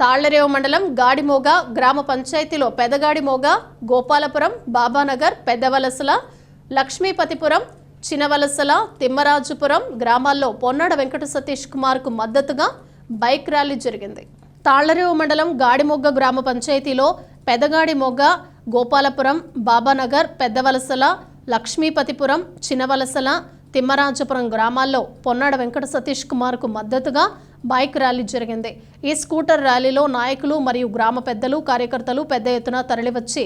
తాళ్ళరేవు మండలం గాడిమోగ గ్రామ పంచాయతీలో పెదగాడిమోగ గోపాలపురం బాబానగర్ పెద్దవలసల లక్ష్మీపతిపురం చినవలసల తిమ్మరాజుపురం గ్రామాల్లో పొన్నాడ వెంకట సతీష్ కుమార్కు మద్దతుగా బైక్ ర్యాలీ జరిగింది. తాళ్ళరేవు మండలం గాడిమొగ్గ గ్రామ పంచాయతీలో పెదగాడిమొగ్గ గోపాలపురం బాబానగర్ పెద్దవలసల లక్ష్మీపతిపురం చినవలసల తిమ్మరాజపురం గ్రామాల్లో పొన్నాడ వెంకట సతీష్ కుమార్కు మద్దతుగా బైక్ ర్యాలీ జరిగింది. ఈ స్కూటర్ ర్యాలీలో నాయకులు మరియు గ్రామ పెద్దలు కార్యకర్తలు పెద్ద ఎత్తున తరలివచ్చి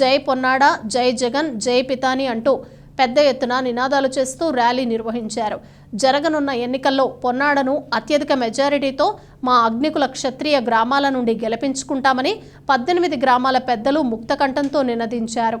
జై పొన్నాడ జై జగన్ జై పితాని అంటూ పెద్ద ఎత్తున నినాదాలు చేస్తూ ర్యాలీ నిర్వహించారు. జరగనున్న ఎన్నికల్లో పొన్నాడను అత్యధిక మెజారిటీతో మా అగ్నికుల క్షత్రియ గ్రామాల నుండి గెలిపించుకుంటామని పద్దెనిమిది గ్రామాల పెద్దలు ముక్తకంఠంతో నినదించారు.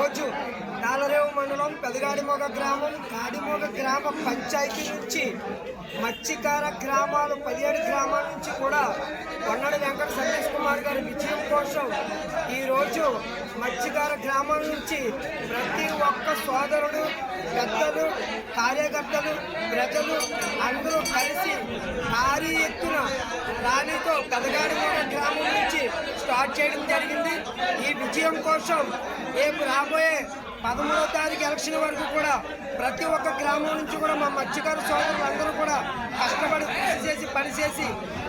ఈరోజు నాలరేవు మండలం పెదగాడిమొగ గ్రామం గాడిమొగ గ్రామ పంచాయతీ నుంచి మత్స్యకార గ్రామాలు పదిహేడు గ్రామాల నుంచి కూడా కొండడి వెంకట సతీష్ కుమార్ గారి విజయం కోసం ఈరోజు మత్స్యకార గ్రామాల నుంచి ప్రతి ఒక్క సోదరుడు పెద్దలు కార్యకర్తలు ప్రజలు అందరూ కలిసి భారీ ఎత్తున ర్యాలీతో పెదగాడిమొగ గ్రామం నుంచి స్టార్ట్ చేయడం జరిగింది. ఈ విజయం కోసం రేపు రాబోయే పదమూడవ తారీఖు ఎలక్షన్ వరకు కూడా ప్రతి ఒక్క గ్రామం నుంచి కూడా మా మత్స్యకారు సోదరులు అందరూ కూడా కష్టపడి కృషి చేసి పనిచేసి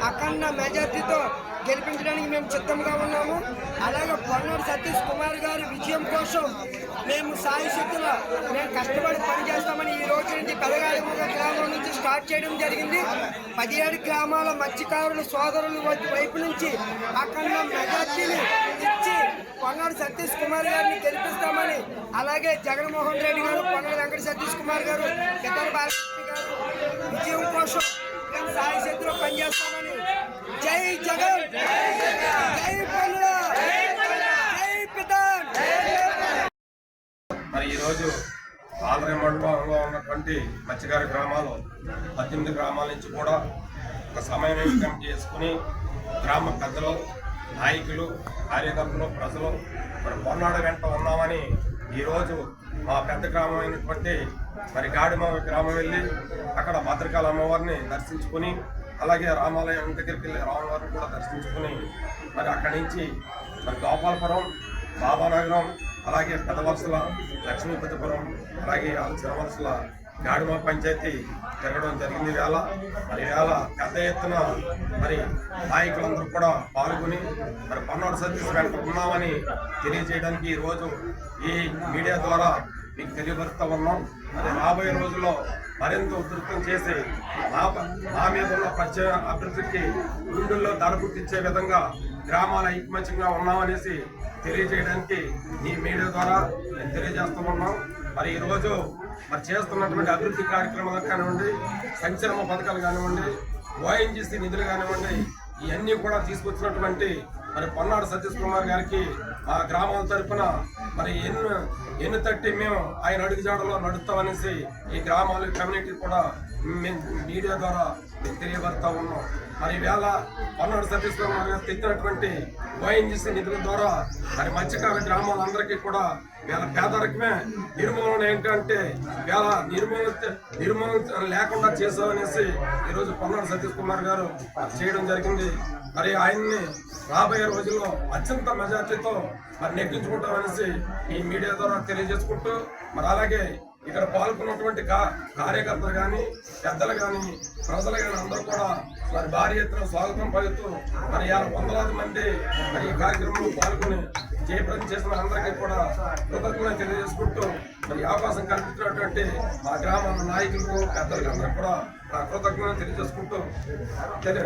అఖండ మెజార్టీతో గెలిపించడానికి మేము సిద్ధంగా ఉన్నాము. అలాగే పొన్నాడు సతీష్ కుమార్ గారి విజయం కోసం మేము సాయి శక్తుల మేము కష్టపడి పనిచేస్తామని ఈ రోజు నుండి పెదగాడిముగ గ్రామం నుంచి స్టార్ట్ చేయడం జరిగింది. పదిహేడు గ్రామాల మత్స్యకారుల సోదరుల వైపు నుంచి అఖండ మెజార్టీని వెంకట సతీష్ కుమార్ గారిని గెలిపిస్తామని అలాగే జగన్మోహన్ రెడ్డి గారు పొన్నాడు వెంకట సతీష్ కుమార్ గారు ఇతర బాలకృష్ణ గారు విజయం కోసం సాయి శక్తిలో పనిచేస్తామని. జై జగన్! జై పొన్నాడు జై పితాన్ మరి ఈరోజు ఆలయ మండలంలో ఉన్నటువంటి మత్స్యకార గ్రామాలు పద్దెనిమిది గ్రామాల నుంచి కూడా ఒక సమయం చేసుకుని గ్రామ పెద్దలు నాయకులు కార్యకర్తలు ప్రజలు మరి పొన్నాడు వెంట ఉన్నామని ఈరోజు మా పెద్ద గ్రామం అయినటువంటి మరి గాడిమ గ్రామం వెళ్ళి అక్కడ భద్రకాళ అమ్మవారిని దర్శించుకుని అలాగే రామాలయం దగ్గరికి వెళ్ళి రామవారిని కూడా దర్శించుకుని మరి అక్కడి నుంచి మరి గోపాలపురం బాబానగరం అలాగే పెదవలసల లక్ష్మీపతిపురం అలాగే చిరవలసల గాడుమ పంచాయతీ జరగడం జరిగింది వేళ మరి వేళ పెద్ద ఎత్తున మరి నాయకులందరూ కూడా పాల్గొని మరి పన్నోడు సర్వీస్ వెంట ఉన్నామని తెలియజేయడానికి ఈరోజు ఈ మీడియా ద్వారా మీకు తెలియపరుస్తూ ఉన్నాం. మరి రాబోయే రోజుల్లో మరింత ఉధృతం చేసి నా మా మీద ఉన్న పరిచయ అభివృద్ధికి గుండెల్లో దడ గుర్తించే విధంగా గ్రామాల ఐకమత్యంగా ఉన్నామనేసి తెలియజేయడానికి ఈ మీడియా ద్వారా నేను తెలియజేస్తూ ఉన్నాం. మరి ఈరోజు మరి చేస్తున్నటువంటి అభివృద్ధి కార్యక్రమాలు కానివ్వండి సంక్షేమ పథకాలు కానివ్వండి ఓఎన్జీసీ నిధులు కానివ్వండి ఇవన్నీ కూడా తీసుకొచ్చినటువంటి మరి పొన్నాడు సతీష్ కుమార్ గారికి ఆ గ్రామాల తరఫున మరి ఎన్ని ఎన్ని తట్టి మేము ఆయన అడుగుజాడలో నడుస్తామనేసి ఈ గ్రామాలు కమ్యూనిటీ కూడా మేము మీడియా ద్వారా మేము తెలియబడతా ఉన్నాం. మరి వేళ పొన్నాడు సతీష్ కుమార్ గారు తెచ్చినటువంటి ఓఎన్జీసీ నిధుల ద్వారా మరి మత్స్యకార గ్రామాలందరికీ కూడా వీళ్ళ పేదరికమే నిర్మూలన ఏంటంటే వీళ్ళ నిర్మూలన నిర్మూలన లేకుండా చేసామనేసి ఈరోజు పొన్నాడు సతీష్ కుమార్ గారు చేయడం జరిగింది. మరి ఆయన్ని రాబోయే రోజుల్లో అత్యంత మెజార్టీతో మరి నెగ్గించుకుంటామనేసి ఈ మీడియా ద్వారా తెలియజేసుకుంటూ మరి అలాగే ఇక్కడ పాల్గొన్నటువంటి కా కార్యకర్తలు కానీ పెద్దలు కానీ ప్రజలు కానీ అందరూ కూడా మరి భారీ ఎత్తున స్వాగతం పలుతూ మరి ఇవాళ వందలాది మంది మరి ఈ కార్యక్రమంలో పాల్గొని జయప్రదం చేసిన అందరికీ కూడా కృతజ్ఞత తెలియజేసుకుంటూ మరి అవకాశం కల్పించినటువంటి మా గ్రామ నాయకులకు పెద్దలకు అందరూ కూడా నా కృతజ్ఞత తెలియజేసుకుంటూ తెలియ